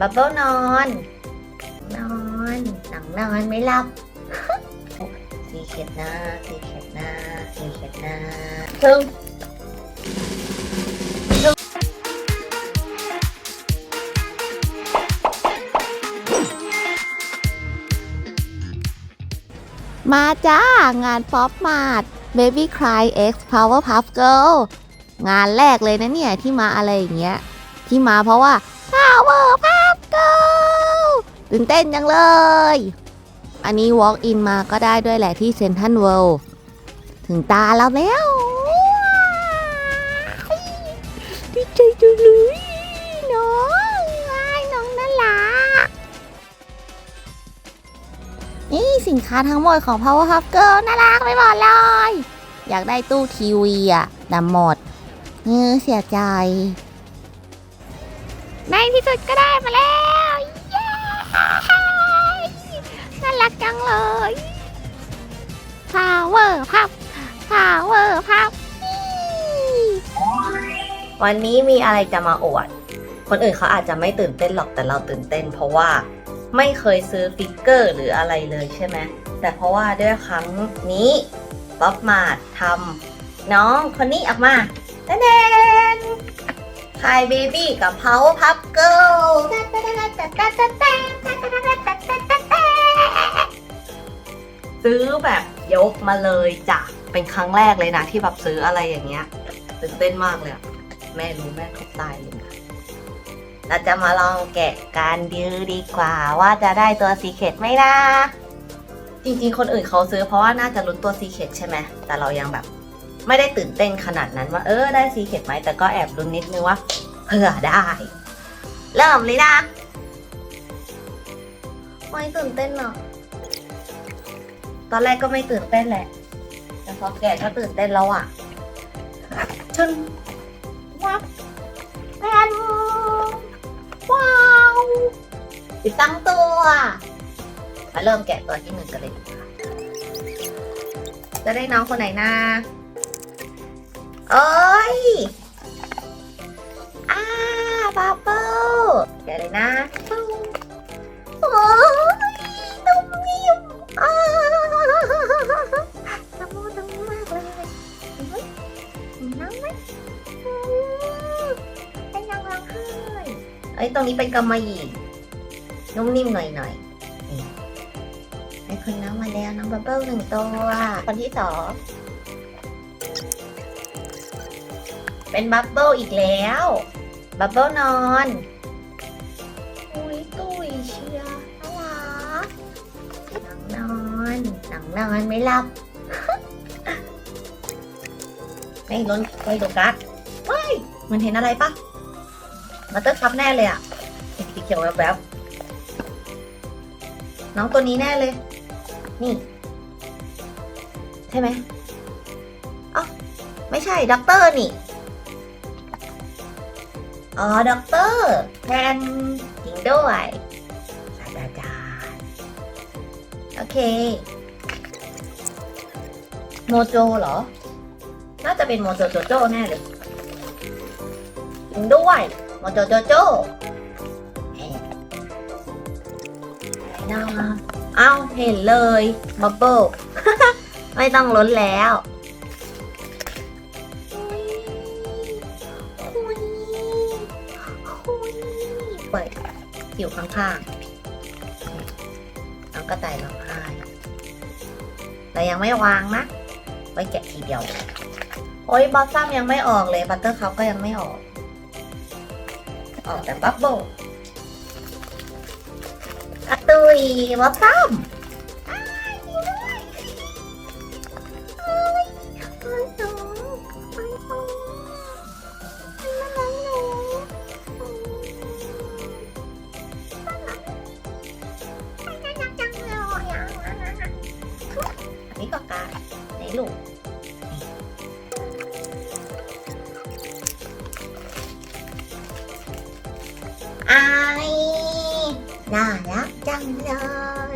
บับเบิ้ลนอน นอนหนังนอนไม่หลับสีเขียดหน้าสีเขียดหน้าสีเขียดหน้าถึงมาจ้างานป๊อปมาด Baby Cry X Powerpuff Girl งานแรกเลยนะเนี่ย ที่มาอะไรอย่างเงี้ย ที่มาเพราะว่า Powerpuff Girl ตื่นเต้นจังเลย อันนี้ walk in มาก็ได้ด้วยแหละที่เซนทันเวิลด์ถึงตาเราแล้วดีใจจังเลยน้องว้ายน้องน่ารักนี่สินค้าทั้งหมดของ Powerpuff Girl น่ารักไปหมดเลย อยากได้ตู้ทีวีอะดำหมดเออเสียใจ ในที่สุดก็ได้มาแล้ว น่ารักจังเลย Power Puff Power Puff วันนี้มีอะไรจะมาอวด คนอื่นเขาอาจจะไม่ตื่นเต้นหรอกแต่เราตื่นเต้น เพราะว่าไม่เคยซื้อฟิกเกอร์หรืออะไรเลยใช่ไหมแต่เพราะว่าด้วยครั้งนี้ป๊อปมาดทำน้องคนนี้ออกมาแดนคายเบบี้กับเพาพับเกิลซื้อแบบยกมาเลยจ้ะ เป็นครั้งแรกเลยนะที่แบบซื้ออะไรอย่างเงี้ยตื่นเต้นมากเลยอะแม่รู้แม่ทุกตายเลยนะเราจะมาลองแกะการดื้อดีกว่าว่าจะได้ตัวซีเคตไหมนะ จริงๆ คนอื่นเขาซื้อเพราะว่าน่าจะลุ้นตัวซีเคตใช่ไหมแต่เรายังแบบ ไม่ได้ตื่นเต้นขนาดนั้นว่าเออได้ซีเคตไหมแต่ก็แอบลุ้นนิดนึงว่าเผื่อได้ เริ่มเลยนะไม่ตื่นเต้นหรอกตอนแรกก็ไม่ตื่นเต้นแหละ แต่พอแกะก็ตื่นเต้นแล้วอะชนวับแพนว้าวติดตั้งตัวมาเริ่มแกะตัวที่หนึ่งกันเลยดีกว่าจะได้น้องคนไหนนะ เอ้ยอ้าบับเบิ้ลแกะเลยนะโอ้ยนุ่มนิ่มอ้าตะมูตะมูมากเลยน้องไหมเป็นยังร้องไห้เอ้ยตรงนี้เป็นกำมะหยี่นุ่มนิ่มหน่อยหน่อยๆนี่ให้คุณน้องมาแล้วน้องบับเบิ้ลหนึ่งตัวคนที่สอง เป็นบับเบิลอีกแล้ว บับเบิลนอนอุ้ยตุยเชียร์น่ารักหนังนอนหนังนอนไม่หลับไม่ล้นไปดูกัสเฮ้ยมันเห็นอะไรปะมาเตอร์คัพแน่เลยอะสีเขียวแวบๆน้องตัวนี้แน่เลย นี่ ใช่ไหมอ๋อไม่ใช่ด็อกเตอร์นี่ อ๋อด็อกเตอร์แทนจริงด้วยศาสตราจารย์โอเค โมโจเหรอ น่าจะเป็นโมโจโจโจแน่เลยจริงด้วยโมโจโจโจเอ๊ะไหนนะเอ้าเห็นเลยบับเบิลไม่ต้องล้นแล้ว เปิดอยู่ข้างๆน้องกระต่ายร้องไห้แต่ยังไม่วางนะ ไว้แกะทีเดียว โอ้ยบอสซัมยังไม่ออกเลยบัตเตอร์คัพก็ยังไม่ออก ออกแต่บับเบิ้ลอะตุยบอสซัมอ้ายด้วยอ้ยอ้ย ลูกอายน่ารักจังเล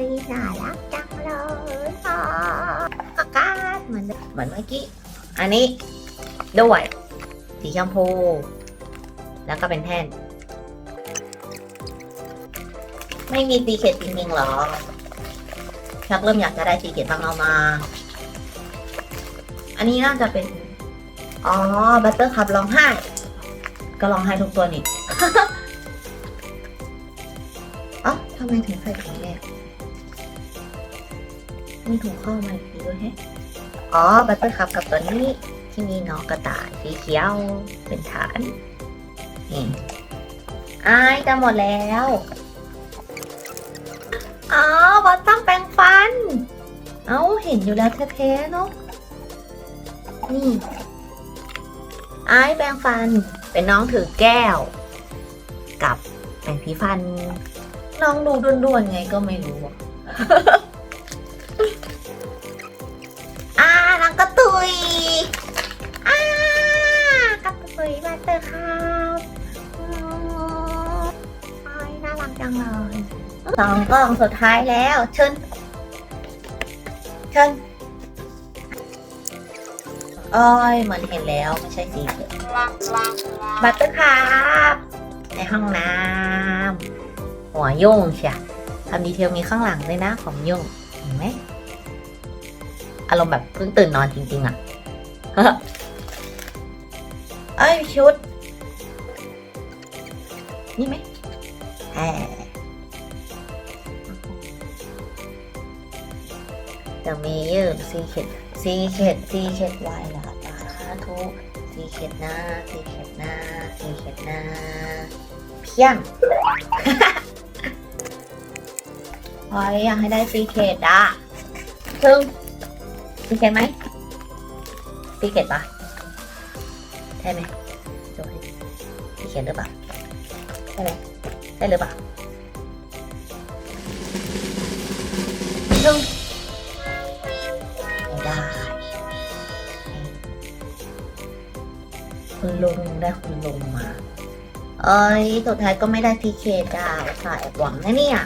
ยน่ารักจังเลยค่ะกากาดเหมือนเหมือนเมื่อกี้ อันนี้ด้วยสีชมพู แล้วก็เป็นแท่น ไม่มีซีเคดจริงๆหรอชักเริ่มอยากจะได้ซีเคดบางเอามา อันนี้น่าจะเป็น อ๋อ บัตเตอร์คัพร้องไห้ ก็ร้องไห้ทุกตัวนี่อ๋อทำไมถึงใส่ถุงแยกมีถุงข้ามาอีกด้วยแฮะ อ๋อ บัตเตอร์คัพกับตัวนี้ที่มีน้องกระต่ายสีเขียวเป็นฐานนี่อายจะหมดแล้ว อ๋อบอสต้องแปรงฟัน เอ้า เห็นอยู่แล้วแท้ๆเนาะ นี่ไอายแปรงฟัน เป็นน้องถือแก้ว กับแปรงสีฟัน น้องดูด้วนๆไงก็ไม่รู้อะอ่านางกระตุยอ่ากระตุยมาเตอร์ครับอ๋ออายน่ารักจังเลยสองกล่องสุดท้ายแล้ว เชิญ เชิญ อ้ยเหมือนเห็นแล้วไม่ใช่สีเขียวบัตเตอร์ครับในห้องน้ำหัวยงเชียทำดีเทลมีข้างหลังด้วยนะของยงเห็นไหมอารมณ์แบบเพิ่งตื่นนอนจริง ๆอะเอ้ยชุด นี่ไหมแหมจะมียืดซีเข็ด ซีเข็ดซีเข็ดไวละสาธุซีเข็ดหน้าซีเข็ดหน้าซีเข็ดหน้าเพียงพอยอยากให้ได้ซีเข็ดอะซึ่งซีเกตไหมซีเกตปะใช่ไหมดูให้ซีเกตหรือเปล่าใช่ไหมใช่หรือเปล่าลุง คุณลุงได้คุณลุงมา เอ้ยสุดท้ายก็ไม่ได้ซีเคดอะสายหวังนะเนี่ย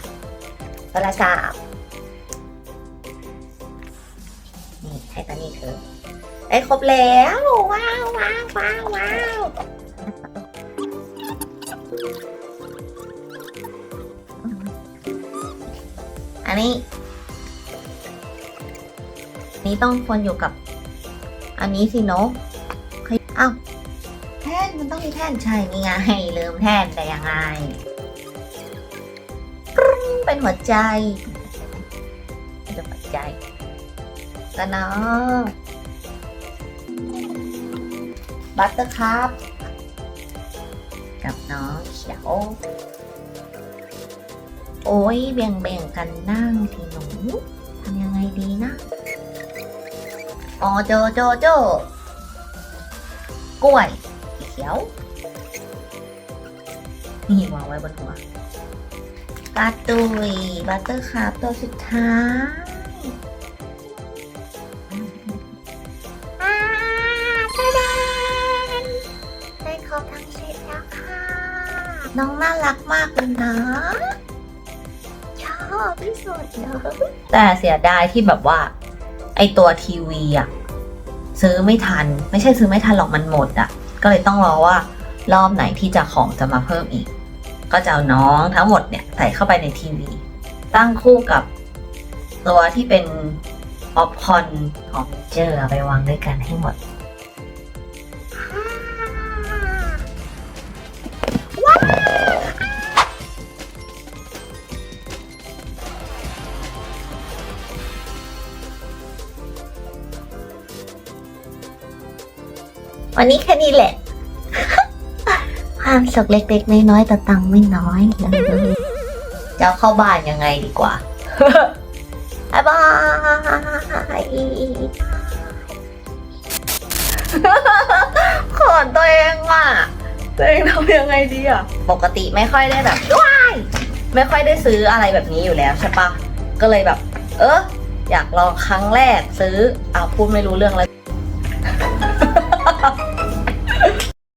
ประสาทนี่ให้ตานี่เธอได้ครบแล้วว้าวว้าวว้าวว้าวอันนี้นี้ต้องควรอยู่กับอันนี้สิเนาะเฮ้ยอ้าแท่น มันต้องมีแท่นใช่นี่ไงลืมแท่นแต่ยังไงรงเป็นหัวใจเป็นหัวใจกันเนาะบัตเตอร์คัพกับน้องเขียว โอ้ยแบ่งแบ่งๆกันนั่งทีหนูทำยังไงดีนะอ๋อโจโจโจกล้วย ขียว นี่วางไว้บนหัวกาตุยบัตเตอร์คัพตัวสุดท้ายอ่าตาดานได้ครบทั้งเซตแล้วค่ะ น้องน่ารักมากเลยนะชอบที่สุดเลยแต่เสียดายที่แบบว่า ไอตัวทีวีอะซื้อไม่ทัน ไม่ใช่ซื้อไม่ทันหรอกมันหมดอะ ก็เลยต้องรอว่ารอบไหนที่จะของจะมาเพิ่มอีก ก็จะเอาน้องทั้งหมดเนี่ยใส่เข้าไปในทีวี ตั้งคู่กับตัวที่เป็นป๊อปคอนของเจอเอาไปวางด้วยกันให้หมด วันนี้แค่นี้แหละ ความสุขเล็กๆ น้อยๆแต่ตังค์ไม่น้อยเลยจะเอาเข้าบ้านยังไงดีกว่าบ๊ายบายขอนตัวเองว่ะตัวเองทำยังไงดีอะ ปกติไม่ค่อยได้แบบว้ายไม่ค่อยได้ซื้ออะไรแบบนี้อยู่แล้วใช่ปะก็เลยแบบ เอออยากลองครั้งแรกซื้ออ้าวพูดไม่รู้เรื่องแล้ว フフフフ。